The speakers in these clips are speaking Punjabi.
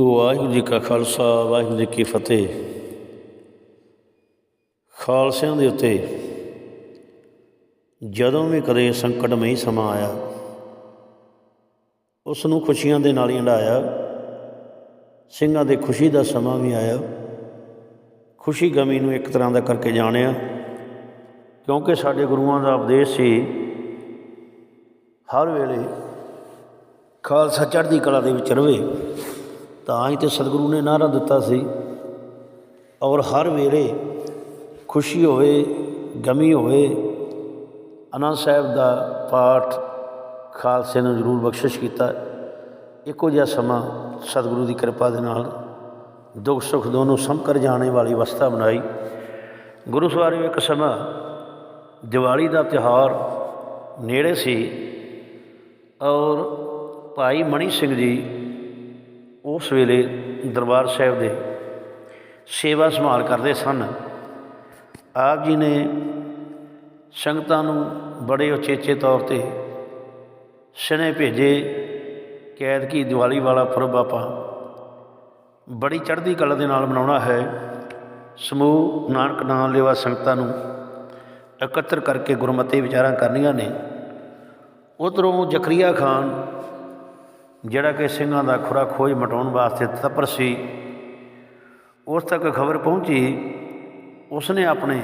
ਵਾਹਿਗੁਰੂ ਜੀ ਕਾ ਖਾਲਸਾ, ਵਾਹਿਗੁਰੂ ਜੀ ਕੀ ਫਤਿਹ। ਖਾਲਸਿਆਂ ਦੇ ਉੱਤੇ ਜਦੋਂ ਵੀ ਕਦੇ ਸੰਕਟਮਈ ਸਮਾਂ ਆਇਆ ਉਸ ਨੂੰ ਖੁਸ਼ੀਆਂ ਦੇ ਨਾਲ ਹੀ ਹੰਡਾਇਆ ਸਿੰਘਾਂ ਦੇ ਖੁਸ਼ੀ ਦਾ ਸਮਾਂ ਵੀ ਆਇਆ, ਖੁਸ਼ੀ ਗਮੀ ਨੂੰ ਇੱਕ ਤਰ੍ਹਾਂ ਦਾ ਕਰਕੇ ਜਾਣਿਆ, ਕਿਉਂਕਿ ਸਾਡੇ ਗੁਰੂਆਂ ਦਾ ਉਪਦੇਸ਼ ਸੀ, ਹਰ ਵੇਲੇ ਖਾਲਸਾ ਚੜ੍ਹਦੀ ਕਲਾ ਦੇ ਵਿੱਚ ਰਵੇ। ਤਾਂ ਹੀ ਤੇ ਸਤਿਗੁਰੂ ਨੇ ਨਾਰਾ ਦਿੱਤਾ ਸੀ। ਔਰ ਹਰ ਵੇਲੇ ਖੁਸ਼ੀ ਹੋਵੇ, ਗਮੀ ਹੋਵੇ ਆਨੰਦ ਸਾਹਿਬ ਦਾ ਪਾਠ ਖਾਲਸੇ ਨੂੰ ਜ਼ਰੂਰ ਬਖਸ਼ਿਸ਼ ਕੀਤਾ। ਇੱਕੋ ਜਿਹਾ ਸਮਾਂ ਸਤਿਗੁਰੂ ਦੀ ਕਿਰਪਾ ਦੇ ਨਾਲ ਦੁੱਖ ਸੁੱਖ ਦੋਨੋਂ ਕਰ ਜਾਣੇ ਵਾਲੀ ਅਵਸਥਾ ਬਣਾਈ। ਗੁਰੂ ਸਵਾਰੀ ਇੱਕ ਸਮਾਂ ਦੀਵਾਲੀ ਦਾ ਤਿਉਹਾਰ ਨੇੜੇ ਸੀ। ਔਰ ਭਾਈ ਮਣੀ ਸਿੰਘ ਜੀ ਉਸ ਵੇਲੇ ਦਰਬਾਰ ਸਾਹਿਬ ਦੇ ਸੇਵਾ ਸੰਭਾਲ ਕਰਦੇ ਸਨ। ਆਪ ਜੀ ਨੇ ਸੰਗਤਾਂ ਨੂੰ ਬੜੇ ਉਚੇਚੇ ਤੌਰ ਤੇ ਸਨੇ ਭੇਜੇ। ਕੈਦ ਕੀ ਦੀਵਾਲੀ ਵਾਲਾ ਪੁਰਬ ਆਪਾਂ ਬੜੀ ਚੜ੍ਹਦੀ ਕਲਾ ਦੇ ਨਾਲ ਮਨਾਉਣਾ ਹੈ। ਸਮੂਹ ਨਾਨਕ ਨਾਮ ਲੇਵਾ ਸੰਗਤਾਂ ਨੂੰ ਇਕੱਤਰ ਕਰਕੇ ਗੁਰਮਤਿ ਵਿਚਾਰਾਂ ਕਰਨੀਆਂ ਨੇ। ਉਧਰੋਂ ਜ਼ਕਰੀਆ ਖਾਨ ਜਿਹੜਾ ਕਿ ਸਿੰਘਾਂ ਦਾ ਖੁਰਾ ਖੋਜ ਮਟਾਉਣ ਵਾਸਤੇ ਤਪਰ ਸੀ, ਉਸ ਤੱਕ ਖਬਰ ਪਹੁੰਚੀ। ਉਸਨੇ ਆਪਣੇ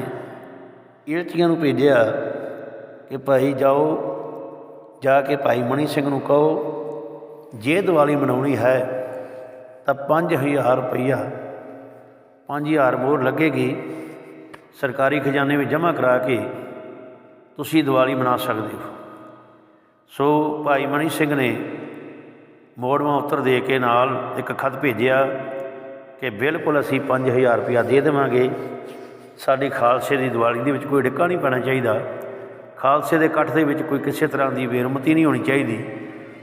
ਇਲਚੀਆਂ ਨੂੰ ਭੇਜਿਆ ਕਿ ਭਾਈ ਜਾਓ, ਜਾ ਕੇ ਭਾਈ ਮਣੀ ਸਿੰਘ ਨੂੰ ਕਹੋ, ਜੇ ਦੀਵਾਲੀ ਮਨਾਉਣੀ ਹੈ ਤਾਂ 5000 ਰੁਪਈਆ 5000 ਮੋਹਰ ਲੱਗੇਗੀ। ਸਰਕਾਰੀ ਖਜ਼ਾਨੇ ਵਿੱਚ ਜਮ੍ਹਾਂ ਕਰਾ ਕੇ ਤੁਸੀਂ ਦੀਵਾਲੀ ਮਨਾ ਸਕਦੇ ਹੋ। ਸੋ ਭਾਈ ਮਣੀ ਸਿੰਘ ਨੇ ਮੋੜਵਾਂ ਉੱਤਰ ਦੇ ਕੇ ਨਾਲ ਇੱਕ ਖਤ ਭੇਜਿਆ ਕਿ ਬਿਲਕੁਲ ਅਸੀਂ 5000 ਰੁਪਇਆ ਦੇ ਦੇਵਾਂਗੇ। ਸਾਡੀ ਖਾਲਸੇ ਦੀ ਦੀਵਾਲੀ ਦੇ ਵਿੱਚ ਕੋਈ ਡਿੱਕਾ ਨਹੀਂ ਪੈਣਾ ਚਾਹੀਦਾ। ਖਾਲਸੇ ਦੇ ਇਕੱਠ ਦੇ ਵਿੱਚ ਕੋਈ ਕਿਸੇ ਤਰ੍ਹਾਂ ਦੀ ਬੇਰਮਤੀ ਨਹੀਂ ਹੋਣੀ ਚਾਹੀਦੀ।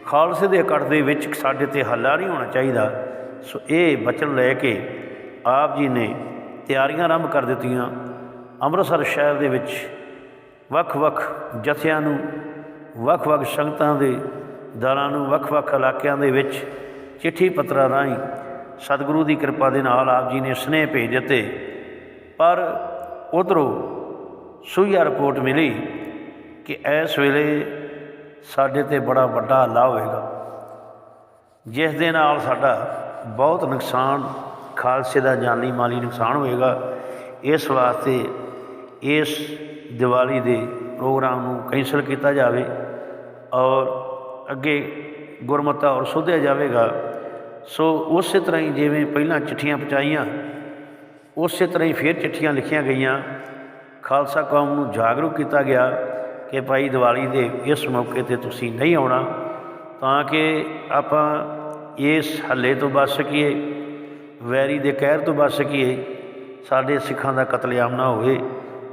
ਖਾਲਸੇ ਦੇ ਇਕੱਠ ਦੇ ਵਿੱਚ ਸਾਡੇ ਤੇ ਹੱਲਾ ਨਹੀਂ ਹੋਣਾ ਚਾਹੀਦਾ। ਸੋ ਇਹ ਬਚਨ ਲੈ ਕੇ ਆਪ ਜੀ ਨੇ ਤਿਆਰੀਆਂ ਆਰੰਭ ਕਰ ਦਿੱਤੀਆਂ। ਅੰਮ੍ਰਿਤਸਰ ਸ਼ਹਿਰ ਦੇ ਵਿੱਚ ਵੱਖ-ਵੱਖ ਜਥਿਆਂ ਨੂੰ, ਵੱਖ-ਵੱਖ ਸੰਗਤਾਂ ਦੇ ਦਲਾਂ ਨੂੰ ਵੱਖ-ਵੱਖ ਇਲਾਕਿਆਂ ਦੇ ਵਿੱਚ ਚਿੱਠੀ ਪੱਤਰਾਂ ਰਾਹੀਂ ਸਤਿਗੁਰੂ ਦੀ ਕਿਰਪਾ ਦੇ ਨਾਲ ਆਪ ਜੀ ਨੇ ਸਨੇਹ ਭੇਜ ਦਿੱਤੇ। ਪਰ ਉਧਰੋਂ ਸੂਈਆ ਰਿਪੋਰਟ ਮਿਲੀ ਕਿ ਇਸ ਵੇਲੇ ਸਾਡੇ ਤੇ ਬੜਾ ਵੱਡਾ ਹੱਲਾ ਹੋਵੇਗਾ, ਜਿਸ ਦੇ ਨਾਲ ਸਾਡਾ ਬਹੁਤ ਨੁਕਸਾਨ, ਖਾਲਸੇ ਦਾ ਜਾਨੀ ਮਾਲੀ ਨੁਕਸਾਨ ਹੋਏਗਾ ਇਸ ਵਾਸਤੇ ਇਸ ਦੀਵਾਲੀ ਦੇ ਪ੍ਰੋਗਰਾਮ ਨੂੰ ਕੈਂਸਲ ਕੀਤਾ ਜਾਵੇ ਔਰ ਅੱਗੇ ਗੁਰਮਤਾ ਔਰ ਸੋਧਿਆ ਜਾਵੇਗਾ। ਸੋ ਉਸੇ ਤਰ੍ਹਾਂ ਹੀ ਜਿਵੇਂ ਪਹਿਲਾਂ ਚਿੱਠੀਆਂ ਪਹੁੰਚਾਈਆਂ, ਉਸੇ ਤਰ੍ਹਾਂ ਹੀ ਫਿਰ ਚਿੱਠੀਆਂ ਲਿਖੀਆਂ ਗਈਆਂ। ਖਾਲਸਾ ਕੌਮ ਨੂੰ ਜਾਗਰੂਕ ਕੀਤਾ ਗਿਆ ਕਿ ਭਾਈ ਦੀਵਾਲੀ ਦੇ ਇਸ ਮੌਕੇ ਤੇ ਤੁਸੀਂ ਨਹੀਂ ਆਉਣਾ, ਤਾਂ ਕਿ ਆਪਾਂ ਇਸ ਹੱਲੇ ਤੋਂ ਬਚ ਸਕੀਏ, ਵੈਰੀ ਦੇ ਕਹਿਰ ਤੋਂ ਬਚ ਸਕੀਏ, ਸਾਡੇ ਸਿੱਖਾਂ ਦਾ ਕਤਲੇਆਮ ਨਾ ਹੋਵੇ।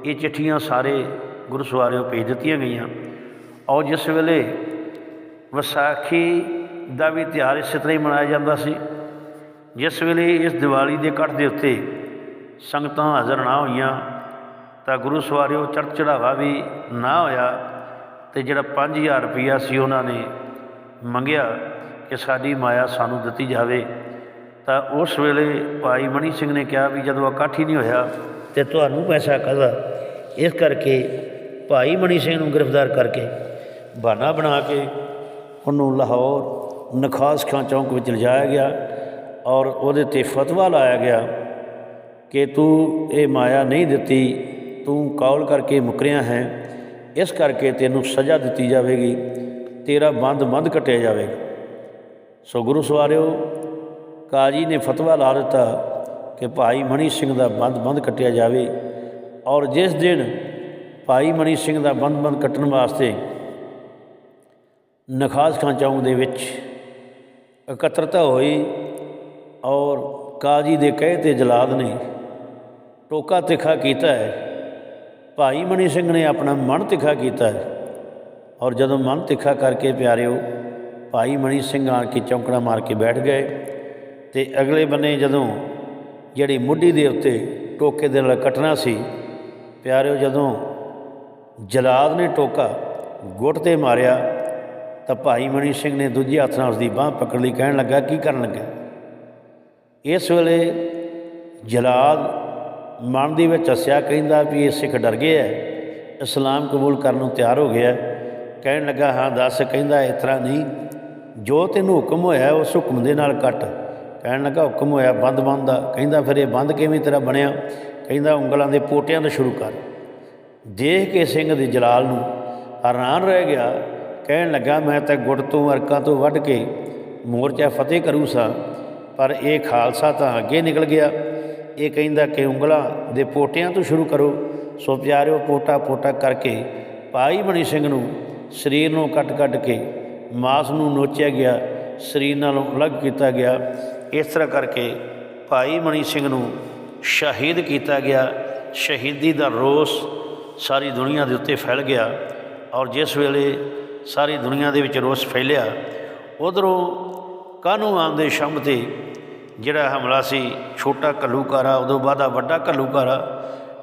ਇਹ ਚਿੱਠੀਆਂ ਸਾਰੇ ਗੁਰੂ ਭੇਜ ਦਿੱਤੀਆਂ ਗਈਆਂ। ਔਰ ਜਿਸ ਵੇਲੇ ਵਿਸਾਖੀ ਦਾ ਵੀ ਤਿਉਹਾਰ ਇਸੇ ਤਰ੍ਹਾਂ ਹੀ ਮਨਾਇਆ ਜਾਂਦਾ ਸੀ, ਜਿਸ ਵੇਲੇ ਇਸ ਦੀਵਾਲੀ ਦੇ ਇਕੱਠ ਦੇ ਉੱਤੇ ਸੰਗਤਾਂ ਹਾਜ਼ਰ ਨਾ ਹੋਈਆਂ ਤਾਂ ਗੁਰੂ ਸਵਾਰਿਓ ਚੜ੍ਹ ਚੜਾਵਾ ਵੀ ਨਾ ਹੋਇਆ ਤੇ ਜਿਹੜਾ 5000 ਰੁਪਈਆ ਸੀ ਉਹਨਾਂ ਨੇ ਮੰਗਿਆ ਕਿ ਸਾਡੀ ਮਾਇਆ ਸਾਨੂੰ ਦਿੱਤੀ ਜਾਵੇ। ਤਾਂ ਉਸ ਵੇਲੇ ਭਾਈ ਮਣੀ ਸਿੰਘ ਨੇ ਕਿਹਾ ਵੀ ਜਦੋਂ ਇਕੱਠ ਹੀ ਨਹੀਂ ਹੋਇਆ ਤੇ ਤੁਹਾਨੂੰ ਪੈਸਾ ਕਹਦਾ? ਇਸ ਕਰਕੇ ਭਾਈ ਮਣੀ ਸਿੰਘ ਨੂੰ ਗ੍ਰਿਫਤਾਰ ਕਰਕੇ ਬਹਾਨਾ ਬਣਾ ਕੇ ਉਹਨੂੰ ਲਾਹੌਰ ਨਖਾਸ ਖਾਂ ਚੌਂਕ ਵਿੱਚ ਲਿਜਾਇਆ ਗਿਆ ਔਰ ਉਹਦੇ ਤੇ ਫਤਵਾ ਲਾਇਆ ਗਿਆ ਕਿ ਤੂੰ ਇਹ ਮਾਇਆ ਨਹੀਂ ਦਿੱਤੀ, ਤੂੰ ਕੌਲ ਕਰਕੇ ਮੁਕਰਿਆ ਹੈ, ਇਸ ਕਰਕੇ ਤੈਨੂੰ ਸਜ਼ਾ ਦਿੱਤੀ ਜਾਵੇਗੀ, ਤੇਰਾ ਬੰਦ ਬੰਦ ਕੱਟਿਆ ਜਾਵੇਗਾ। ਸੋ ਗੁਰੂ ਸਵਾਰਿਓ, ਕਾਜੀ ਨੇ ਫਤਵਾ ਲਾ ਦਿੱਤਾ ਕਿ ਭਾਈ ਮਣੀ ਸਿੰਘ ਦਾ ਬੰਦ ਬੰਦ ਕੱਟਿਆ ਜਾਵੇ ਔਰ ਜਿਸ ਦਿਨ ਭਾਈ ਮਣੀ ਸਿੰਘ ਦਾ ਬੰਦ ਬੰਦ ਕੱਟਣ ਵਾਸਤੇ ਨਖਾਸ ਖਾਂ ਚੌਂਕ ਦੇ ਵਿੱਚ ਇਕੱਤਰਤਾ ਹੋਈ ਔਰ ਕਾਜੀ ਦੇ ਕਹੇ ਤੇ ਜਲਾਦ ਨੇ ਟੋਕਾ ਤਿੱਖਾ ਕੀਤਾ ਹੈ। ਭਾਈ ਮਣੀ ਸਿੰਘ ਨੇ ਆਪਣਾ ਮਨ ਤਿੱਖਾ ਕੀਤਾ ਹੈ ਔਰ ਜਦੋਂ ਮਨ ਤਿੱਖਾ ਕਰਕੇ ਪਿਆਰਿਓ, ਭਾਈ ਮਣੀ ਸਿੰਘ ਆਣ ਕੇ ਚੌਂਕੜਾ ਮਾਰ ਕੇ ਬੈਠ ਗਏ ਤੇ ਅਗਲੇ ਬੰਨੇ ਜਦੋਂ ਜਿਹੜੀ ਮੁੱਢੀ ਦੇ ਉੱਤੇ ਟੋਕੇ ਦੇ ਨਾਲ ਕੱਟਣਾ ਸੀ, ਪਿਆਰਿਓ ਜਦੋਂ ਜਲਾਦ ਨੇ ਟੋਕਾ ਗੁੱਟ ਤੇ ਮਾਰਿਆ ਤਾਂ ਭਾਈ ਮਣੀ ਸਿੰਘ ਨੇ ਦੂਜੇ ਹੱਥ ਨਾਲ ਉਸਦੀ ਬਾਹ ਪਕੜ ਲਈ ਕਹਿਣ ਲੱਗਾ, ਕੀ ਕਰਨ ਲੱਗਾ? ਇਸ ਵੇਲੇ ਜਲਾਦ ਮਨ ਦੇ ਵਿੱਚ ਹੱਸਿਆ, ਕਹਿੰਦਾ ਵੀ ਇਹ ਸਿੱਖ ਡਰ ਗਏ ਐ ਇਸਲਾਮ ਕਬੂਲ ਕਰਨ ਨੂੰ ਤਿਆਰ ਹੋ ਗਿਆ। ਕਹਿਣ ਲੱਗਾ, ਹਾਂ, ਦੱਸ, ਕਹਿੰਦਾ, ਇਸ ਤਰ੍ਹਾਂ ਨਹੀਂ, ਜੋ ਤੈਨੂੰ ਹੁਕਮ ਹੋਇਆ ਉਸ ਹੁਕਮ ਦੇ ਨਾਲ ਕੱਟ। ਕਹਿਣ ਲੱਗਾ, ਹੁਕਮ ਹੋਇਆ, ਬੰਦ ਬੰਦ ਦਾ ਕਹਿੰਦਾ, ਫਿਰ ਇਹ ਬੰਦ ਕਿਵੇਂ ਤੇਰਾ ਬਣਿਆ? ਕਹਿੰਦਾ, ਉਂਗਲਾਂ ਦੇ ਪੋਟਿਆਂ ਤੋਂ ਸ਼ੁਰੂ ਕਰ। ਦੇਖ ਕੇ ਸਿੰਘ ਦੇ ਜਲਾਲ ਨੂੰ ਹੈਰਾਨ ਰਹਿ ਗਿਆ ਕਹਿਣ ਲੱਗਾ, ਮੈਂ ਤਾਂ ਗੁੜ ਤੋਂ ਅਰਕਾਂ ਤੋਂ ਵੱਢ ਕੇ ਮੋਰਚਾ ਫਤਿਹ ਕਰੂ ਸਾਂ, ਪਰ ਇਹ ਖਾਲਸਾ ਤਾਂ ਅੱਗੇ ਨਿਕਲ ਗਿਆ। ਇਹ ਕਹਿੰਦਾ ਕਿ ਉਂਗਲਾਂ ਦੇ ਪੋਟਿਆਂ ਤੋਂ ਸ਼ੁਰੂ ਕਰੋ। ਸੋ ਪਿਆਰਿਓ ਪੋਟਾ ਪੋਟਾ ਕਰਕੇ ਭਾਈ ਮਣੀ ਸਿੰਘ ਨੂੰ ਸਰੀਰ ਨੂੰ ਕੱਟ ਕੱਟ ਕੇ ਮਾਸ ਨੂੰ ਨੋਚਿਆ ਗਿਆ, ਸਰੀਰ ਨਾਲੋਂ ਅਲੱਗ ਕੀਤਾ ਗਿਆ। ਇਸ ਤਰ੍ਹਾਂ ਕਰਕੇ ਭਾਈ ਮਣੀ ਸਿੰਘ ਨੂੰ ਸ਼ਹੀਦ ਕੀਤਾ ਗਿਆ। ਸ਼ਹੀਦੀ ਦਾ ਰੋਸ ਸਾਰੀ ਦੁਨੀਆ ਦੇ ਉੱਤੇ ਫੈਲ ਗਿਆ ਔਰ ਜਿਸ ਵੇਲੇ ਸਾਰੀ ਦੁਨੀਆ ਦੇ ਵਿੱਚ ਰੋਸ ਫੈਲਿਆ। ਉਧਰੋਂ ਕਾਨੂੰਨ ਦੇ ਸ਼ੰਭ ਤੇ ਜਿਹੜਾ ਹਮਲਾ ਸੀ, ਛੋਟਾ ਘੱਲੂਘਾਰਾ, ਉਦੋਂ ਬਾਅਦ ਆ ਵੱਡਾ ਘੱਲੂਘਾਰਾ,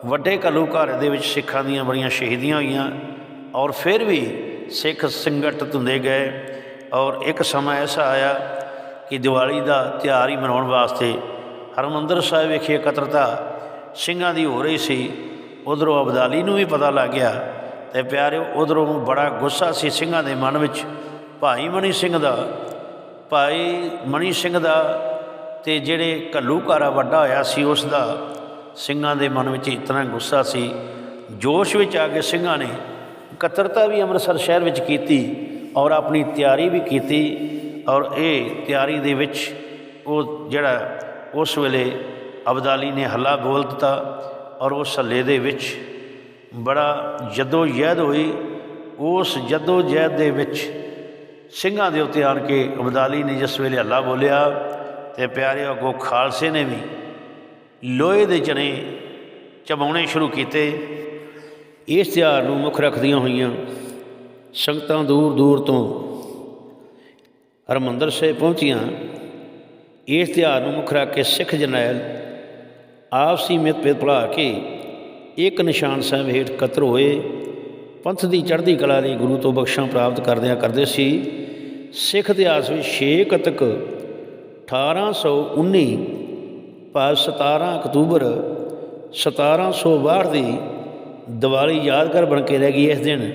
ਵੱਡੇ ਘੱਲੂਘਾਰੇ ਦੇ ਵਿੱਚ ਸਿੱਖਾਂ ਦੀਆਂ ਬੜੀਆਂ ਸ਼ਹੀਦੀਆਂ ਹੋਈਆਂ ਔਰ ਫਿਰ ਵੀ ਸਿੱਖ ਸੰਗਠ ਹੁੰਦੇ ਗਏ ਔਰ ਇੱਕ ਸਮਾਂ ਐਸਾ ਆਇਆ ਕਿ ਦੀਵਾਲੀ ਦਾ ਤਿਉਹਾਰ ਹੀ ਮਨਾਉਣ ਵਾਸਤੇ ਹਰਮੰਦਰ ਸਾਹਿਬ ਵਿਖੇ ਇਕੱਤਰਤਾ ਸਿੰਘਾਂ ਦੀ ਹੋ ਰਹੀ ਸੀ। ਉਧਰੋਂ ਅਬਦਾਲੀ ਨੂੰ ਵੀ ਪਤਾ ਲੱਗ ਗਿਆ ਤੇ ਪਿਆਰਿਓ, ਉਧਰੋਂ ਬੜਾ ਗੁੱਸਾ ਸੀ ਸਿੰਘਾਂ ਦੇ ਮਨ ਵਿੱਚ। ਭਾਈ ਮਣੀ ਸਿੰਘ ਦਾ, ਭਾਈ ਮਣੀ ਸਿੰਘ ਦਾ ਤੇ ਜਿਹੜੇ ਘੱਲੂਘਾਰਾ ਵੱਡਾ ਹੋਇਆ ਸੀ, ਉਸ ਦਾ ਸਿੰਘਾਂ ਦੇ ਮਨ ਵਿੱਚ ਇਤਨਾ ਗੁੱਸਾ ਸੀ। ਜੋਸ਼ ਵਿੱਚ ਆ ਕੇ ਸਿੰਘਾਂ ਨੇ ਇਕੱਤਰਤਾ ਵੀ ਅੰਮ੍ਰਿਤਸਰ ਸ਼ਹਿਰ ਵਿੱਚ ਕੀਤੀ ਔਰ ਆਪਣੀ ਤਿਆਰੀ ਵੀ ਕੀਤੀ ਔਰ ਇਹ ਤਿਆਰੀ ਦੇ ਵਿੱਚ ਉਹ ਜਿਹੜਾ ਉਸ ਵੇਲੇ ਅਬਦਾਲੀ ਨੇ ਹੱਲਾ ਬੋਲ ਦਿੱਤਾ ਔਰ ਉਸ ਹੱਲੇ ਦੇ ਵਿੱਚ ਬੜਾ ਜਦੋ ਜਹਿਦ ਹੋਈ। ਉਸ ਜਦੋ ਜਹਿਦ ਦੇ ਵਿੱਚ ਸਿੰਘਾਂ ਦੇ ਉੱਤੇ ਆਣ ਕੇ ਅਬਦਾਲੀ ਨੇ ਜਿਸ ਵੇਲੇ ਅੱਲਾ ਬੋਲਿਆ ਤੇ ਪਿਆਰੇ ਅੱਗੋਂ ਖਾਲਸੇ ਨੇ ਵੀ ਲੋਹੇ ਦੇ ਚਨੇ ਚਬਾਉਣੇ ਸ਼ੁਰੂ ਕੀਤੇ। ਇਸ ਤਿਉਹਾਰ ਨੂੰ ਮੁੱਖ ਰੱਖਦੀਆਂ ਹੋਈਆਂ ਸੰਗਤਾਂ ਦੂਰ ਦੂਰ ਤੋਂ ਹਰਮੰਦਰ ਸਾਹਿਬ ਪਹੁੰਚੀਆਂ। ਇਸ ਤਿਉਹਾਰ ਨੂੰ ਮੁੱਖ ਰੱਖ ਕੇ ਸਿੱਖ ਜਰਨੈਲ ਆਪਸੀ ਮਿੱਤ ਭੇਦ ਭੁਲਾ ਕੇ ਇੱਕ ਨਿਸ਼ਾਨ ਸਾਹਿਬ ਹੇਠ ਕਤਰ ਹੋਏ, ਪੰਥ ਦੀ ਚੜ੍ਹਦੀ ਕਲਾ ਲਈ ਗੁਰੂ ਤੋਂ ਬਖਸ਼ਾਂ ਪ੍ਰਾਪਤ ਕਰਦਿਆਂ ਕਰਦੇ ਸੀ, ਸਿੱਖ ਇਤਿਹਾਸ ਵਿੱਚ 6 ਕਤਕ 1819 ਭਾਵ 17 ਅਕਤੂਬਰ 1762 ਦੀ ਦੀਵਾਲੀ ਯਾਦਗਾਰ ਬਣ ਕੇ ਰਹਿ ਗਈ ਇਸ ਦਿਨ।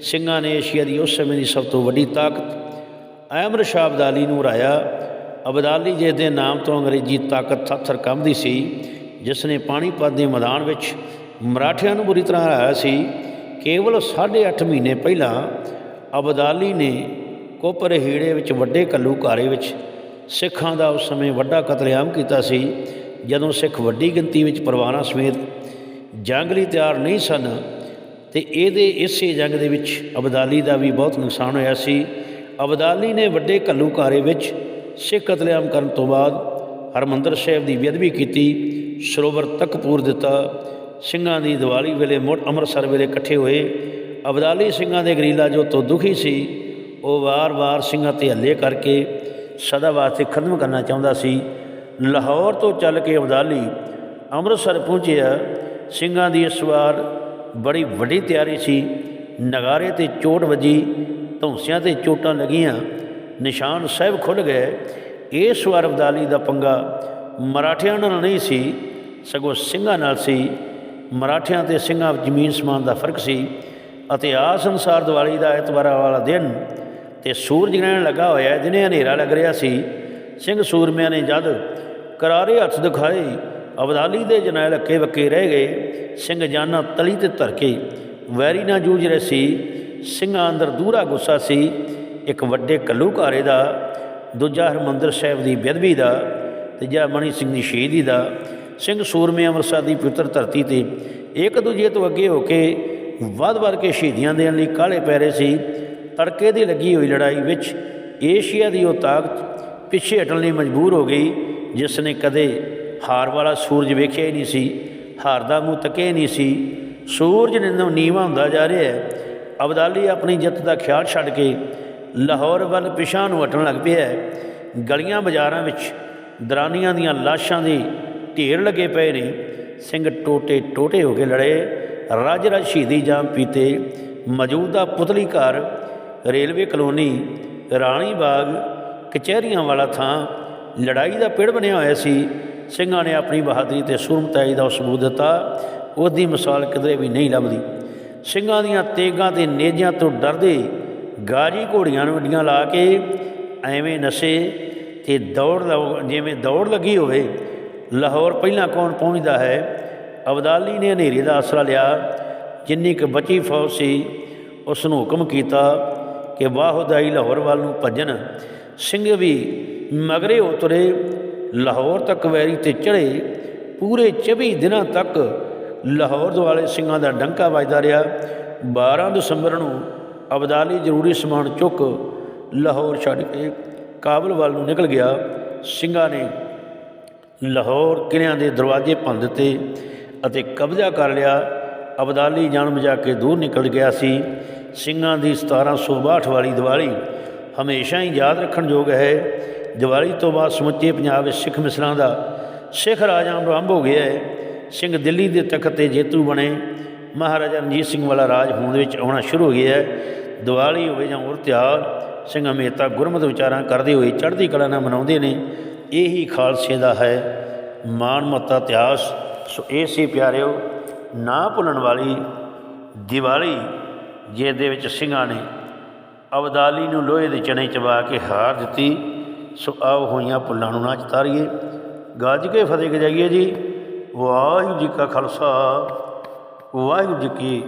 ਸਿੰਘਾਂ ਨੇ ਏਸ਼ੀਆ ਦੀ ਉਸ ਸਮੇਂ ਦੀ ਸਭ ਤੋਂ ਵੱਡੀ ਤਾਕਤ, ਅਹਿਮਦ ਸ਼ਾਹ ਅਬਦਾਲੀ ਨੂੰ ਹਰਾਇਆ। ਅਬਦਾਲੀ ਜਿਸ ਦੇ ਨਾਮ ਤੋਂ ਅੰਗਰੇਜ਼ੀ ਤਾਕਤ ਥਰ ਕੰਬਦੀ ਸੀ ਜਿਸ ਨੇ ਪਾਣੀਪਤ ਦੇ ਮੈਦਾਨ ਵਿੱਚ ਮਰਾਠਿਆਂ ਨੂੰ ਬੁਰੀ ਤਰ੍ਹਾਂ ਹਰਾਇਆ ਸੀ, ਕੇਵਲ 8.5 ਮਹੀਨੇ ਪਹਿਲਾਂ ਅਬਦਾਲੀ ਨੇ ਕੋਪਰ ਹੀੜੇ ਵਿੱਚ ਵੱਡੇ ਘੱਲੂਘਾਰੇ ਵਿੱਚ ਸਿੱਖਾਂ ਦਾ ਉਸ ਸਮੇਂ ਵੱਡਾ ਕਤਲੇਆਮ ਕੀਤਾ ਸੀ, ਜਦੋਂ ਸਿੱਖ ਵੱਡੀ ਗਿਣਤੀ ਵਿੱਚ ਪਰਿਵਾਰਾਂ ਸਮੇਤ ਜੰਗ ਲਈ ਤਿਆਰ ਨਹੀਂ ਸਨ ਤੇ ਇਹਦੇ ਇਸੇ ਜੰਗ ਦੇ ਵਿੱਚ ਅਬਦਾਲੀ ਦਾ ਵੀ ਬਹੁਤ ਨੁਕਸਾਨ ਹੋਇਆ ਸੀ। ਅਬਦਾਲੀ ਨੇ ਵੱਡੇ ਘੱਲੂਘਾਰੇ ਵਿੱਚ ਸਿੱਖ ਕਤਲੇਆਮ ਕਰਨ ਤੋਂ ਬਾਅਦ ਹਰਮੰਦਰ ਸਾਹਿਬ ਦੀ ਬੇਅਦਬੀ ਕੀਤੀ, ਸਰੋਵਰ ਤੱਕ ਪੂਰ ਦਿੱਤਾ ਸਿੰਘਾਂ ਦੀ ਦੀਵਾਲੀ ਵੇਲੇ ਮੁੜ ਅੰਮ੍ਰਿਤਸਰ ਵੇਲੇ ਇਕੱਠੇ ਹੋਏ। ਅਬਦਾਲੀ ਸਿੰਘਾਂ ਦੇ ਗਰੀਲਾ ਜੋ ਤੋਂ ਦੁਖੀ ਸੀ, ਉਹ ਵਾਰ-ਵਾਰ ਸਿੰਘਾਂ ਤੇ ਹੱਲੇ ਕਰਕੇ ਸਦਾ ਵਾਸਤੇ ਖਤਮ ਕਰਨਾ ਚਾਹੁੰਦਾ ਸੀ। ਲਾਹੌਰ ਤੋਂ ਚੱਲ ਕੇ ਅਬਦਾਲੀ ਅੰਮ੍ਰਿਤਸਰ ਪਹੁੰਚਿਆ। ਸਿੰਘਾਂ ਦੀ ਇਸ ਵਾਰ ਬੜੀ ਵੱਡੀ ਤਿਆਰੀ ਸੀ। ਨਗਾਰੇ ਤੇ ਚੋਟ ਵੱਜੀ, ਧੌਂਸਿਆਂ ਤੇ ਚੋਟਾਂ ਲੱਗੀਆਂ। ਨਿਸ਼ਾਨ ਸਾਹਿਬ ਖੁੱਲ ਗਏ। ਇਸ ਵਾਰ ਅਬਦਾਲੀ ਦਾ ਪੰਗਾ ਮਰਾਠਿਆਂ ਨਾਲ ਨਹੀਂ ਸੀ, ਸਗੋਂ ਸਿੰਘਾਂ ਨਾਲ ਸੀ। ਮਰਾਠਿਆਂ ਤੇ ਸਿੰਘਾਂ ਵਿੱਚ ਜ਼ਮੀਨ ਸਮਾਨ ਦਾ ਫ਼ਰਕ ਸੀ ਅਤੇ ਆਸ ਅਨੁਸਾਰ ਦੀਵਾਲੀ ਦਾ ਐਤਵਾਰ ਵਾਲਾ ਦਿਨ ਤੇ ਸੂਰਜ ਗ੍ਰਹਿਣ ਲੱਗਾ ਹੋਇਆ ਦਿਨੇ ਹਨੇਰਾ ਲੱਗ ਰਿਹਾ ਸੀ। ਸਿੰਘ ਸੂਰਮਿਆਂ ਨੇ ਜਦ ਕਰਾਰੇ ਹੱਥ ਦਿਖਾਏ ਅਬਦਾਲੀ ਦੇ ਜਨੈਲ ਅੱਕੇ ਵੱਕੇ ਰਹਿ ਗਏ। ਸਿੰਘ ਜਾਨਾਂ ਤਲੀ ਤੇ ਧਰ ਕੇ ਵੈਰੀ ਨਾਲ ਜੂਝ ਰਹੇ ਸੀ। ਸਿੰਘਾਂ ਅੰਦਰ ਦੂਰਾ ਗੁੱਸਾ ਸੀ। ਇੱਕ ਵੱਡੇ ਘੱਲੂਘਾਰੇ ਦਾ, ਦੂਜਾ ਹਰਮੰਦਰ ਸਾਹਿਬ ਦੀ ਬੇਅਦਬੀ ਦਾ, ਤੀਜਾ ਮਣੀ ਸਿੰਘ ਦੀ ਸ਼ਹੀਦੀ ਦਾ ਸਿੰਘ ਸੂਰਮੇ ਅੰਮ੍ਰਿਤਸਰ ਦੀ ਪਵਿੱਤਰ ਧਰਤੀ ਤੇ ਇੱਕ ਦੂਜੇ ਤੋਂ ਅੱਗੇ ਹੋ ਕੇ ਵੱਧ-ਵੱਧ ਕੇ ਸ਼ਹੀਦੀਆਂ ਦੇਣ ਲਈ ਕਾਹਲੇ ਪੈ ਰਹੇ ਸੀ, ਤੜਕੇ ਦੀ ਲੱਗੀ ਹੋਈ ਲੜਾਈ ਵਿੱਚ ਏਸ਼ੀਆ ਦੀ ਉਹ ਤਾਕਤ ਪਿੱਛੇ ਹਟਣ ਲਈ ਮਜਬੂਰ ਹੋ ਗਈ, ਜਿਸ ਨੇ ਕਦੇ ਹਾਰ ਵਾਲਾ ਸੂਰਜ ਵੇਖਿਆ ਹੀ ਨਹੀਂ ਸੀ, ਹਾਰ ਦਾ ਮੂੰਹ ਤੱਕਿਆ ਹੀ ਨਹੀਂ ਸੀ। ਸੂਰਜ ਨਿੰਦੋਂ ਨੀਵਾ ਹੁੰਦਾ ਜਾ ਰਿਹਾ ਹੈ, ਅਬਦਾਲੀ ਆਪਣੀ ਜਿੱਤ ਦਾ ਖਿਆਲ ਛੱਡ ਕੇ ਲਾਹੌਰ ਵੱਲ ਪਿਛਾਂ ਨੂੰ ਹਟਣ ਲੱਗ ਪਿਆ ਗਲੀਆਂ ਬਾਜ਼ਾਰਾਂ ਵਿੱਚ ਦਰਾਨੀਆਂ ਦੀਆਂ ਲਾਸ਼ਾਂ ਦੀ ਢੇਰ ਲੱਗੇ ਪਏ ਨੇ। ਸਿੰਘ ਟੋਟੇ ਟੋਟੇ ਹੋ ਕੇ ਲੜੇ। ਰਾਜ ਰਾਜ ਸ਼ਹੀਦੀ ਜਾਮ ਪੀਤੇ। ਮੌਜੂਦਾ ਪੁਤਲੀ ਘਰ, ਰੇਲਵੇ ਕਲੋਨੀ, ਰਾਣੀ ਬਾਗ, ਕਚਹਿਰੀਆਂ ਵਾਲਾ ਥਾਂ, ਲੜਾਈ ਦਾ ਪਿੜ ਬਣਿਆ ਹੋਇਆ ਸੀ। ਸਿੰਘਾਂ ਨੇ ਆਪਣੀ ਬਹਾਦਰੀ ਤੇ ਸੂਰਮਤਾਈ ਦਾ ਸਬੂਤ ਦਿੱਤਾ। ਉਹਦੀ ਮਿਸਾਲ ਕਿਤੇ ਵੀ ਨਹੀਂ ਲੱਭਦੀ। ਸਿੰਘਾਂ ਦੀਆਂ ਤੇਗਾਂ ਤੇ ਨੇਜਾਂ ਤੋਂ ਡਰਦੇ ਗਾਜੀ ਘੋੜੀਆਂ ਨੂੰ ਅੱਡੀਆਂ ਲਾ ਕੇ ਐਵੇਂ ਨਸੇ ਤੇ ਦੌੜ ਲਓ- ਜਿਵੇਂ ਦੌੜ ਲੱਗੀ ਹੋਵੇ ਲਾਹੌਰ ਪਹਿਲਾਂ ਕੌਣ ਪਹੁੰਚਦਾ ਹੈ? ਅਬਦਾਲੀ ਨੇ ਹਨੇਰੀ ਦਾ ਆਸਰਾ ਲਿਆ। ਜਿੰਨੀ ਕੁ ਬਚੀ ਫੌਜ ਸੀ ਉਸ ਨੂੰ ਹੁਕਮ ਕੀਤਾ ਕਿ ਵਾਹੁਦਾਈ ਲਾਹੌਰ ਵੱਲ ਨੂੰ ਭੱਜਣ। ਸਿੰਘ ਵੀ ਮਗਰੇ ਉਤਰੇ। ਲਾਹੌਰ ਤੱਕ ਵੈਰੀ ਤੇ ਚੜੇ ਪੂਰੇ 24 ਦਿਨਾਂ ਤੱਕ ਲਾਹੌਰ ਦੁਆਲੇ ਸਿੰਘਾਂ ਦਾ ਡੰਕਾ ਵੱਜਦਾ ਰਿਹਾ। 12 ਦਸੰਬਰ ਨੂੰ ਅਬਦਾਲੀ ਜ਼ਰੂਰੀ ਸਮਾਨ ਚੁੱਕ ਲਾਹੌਰ ਛੱਡ ਕੇ ਕਾਬਲ ਵੱਲ ਨੂੰ ਨਿਕਲ ਗਿਆ। ਸਿੰਘਾਂ ਨੇ ਲਾਹੌਰ ਕਿਲਿਆਂ ਦੇ ਦਰਵਾਜ਼ੇ ਭੰਨ ਦਿੱਤੇ ਅਤੇ ਕਬਜ਼ਾ ਕਰ ਲਿਆ। ਅਬਦਾਲੀ ਜਨਮ ਜਾ ਕੇ ਦੂਰ ਨਿਕਲ ਗਿਆ ਸੀ। ਸਿੰਘਾਂ ਦੀ 1762 ਵਾਲੀ ਦੀਵਾਲੀ ਹਮੇਸ਼ਾ ਹੀ ਯਾਦ ਰੱਖਣ ਯੋਗ ਹੈ। ਦੀਵਾਲੀ ਤੋਂ ਬਾਅਦ ਸਮੁੱਚੇ ਪੰਜਾਬ ਵਿੱਚ ਸਿੱਖ ਮਿਸਲਾਂ ਦਾ ਸਿੱਖ ਰਾਜਾਂ ਆਰੰਭ ਹੋ ਗਿਆ ਹੈ। ਸਿੰਘ ਦਿੱਲੀ ਦੇ ਤਖਤ ਤੇ ਜੇਤੂ ਬਣੇ ਮਹਾਰਾਜਾ ਰਣਜੀਤ ਸਿੰਘ ਵਾਲਾ ਰਾਜ ਹੋਂਦ ਵਿੱਚ ਆਉਣਾ ਸ਼ੁਰੂ ਹੋ ਗਿਆ ਹੈ। ਦੀਵਾਲੀ ਹੋਵੇ ਜਾਂ ਹੋਰ ਤਿਉਹਾਰ, ਸਿੰਘ ਹਮੇਸ਼ਾ ਗੁਰਮਤਿ ਵਿਚਾਰਾਂ ਕਰਦੇ ਹੋਏ ਚੜ੍ਹਦੀ ਕਲਾ ਨਾਲ ਮਨਾਉਂਦੇ ਨੇ। ਇਹੀ ਖਾਲਸੇ ਦਾ ਹੈ, ਮਾਣ ਮੱਤਾ ਇਤਿਹਾਸ। ਸੋ ਇਹ ਸੀ ਪਿਆਰਿਓ, ਨਾ ਭੁੱਲਣ ਵਾਲੀ ਦੀਵਾਲੀ, ਜਿਹਦੇ ਵਿੱਚ ਸਿੰਘਾਂ ਨੇ ਅਬਦਾਲੀ ਨੂੰ ਲੋਹੇ ਦੇ ਚਣੇ ਚਬਾ ਕੇ ਹਾਰ ਦਿੱਤੀ। ਸੋ ਆਓ ਹੋਈਆਂ ਭੁੱਲਾਂ ਨੂੰ ਨਾ ਚਤਾਰੀਏ। ਗੱਜ ਕੇ ਫਤਿਹ ਜਾਈਏ ਜੀ। ਵਾਹਿਗੁਰੂ ਜੀ ਕਾ ਖਾਲਸਾ, ਵਾਹਿਗੁਰੂ ਜੀ ਕੀ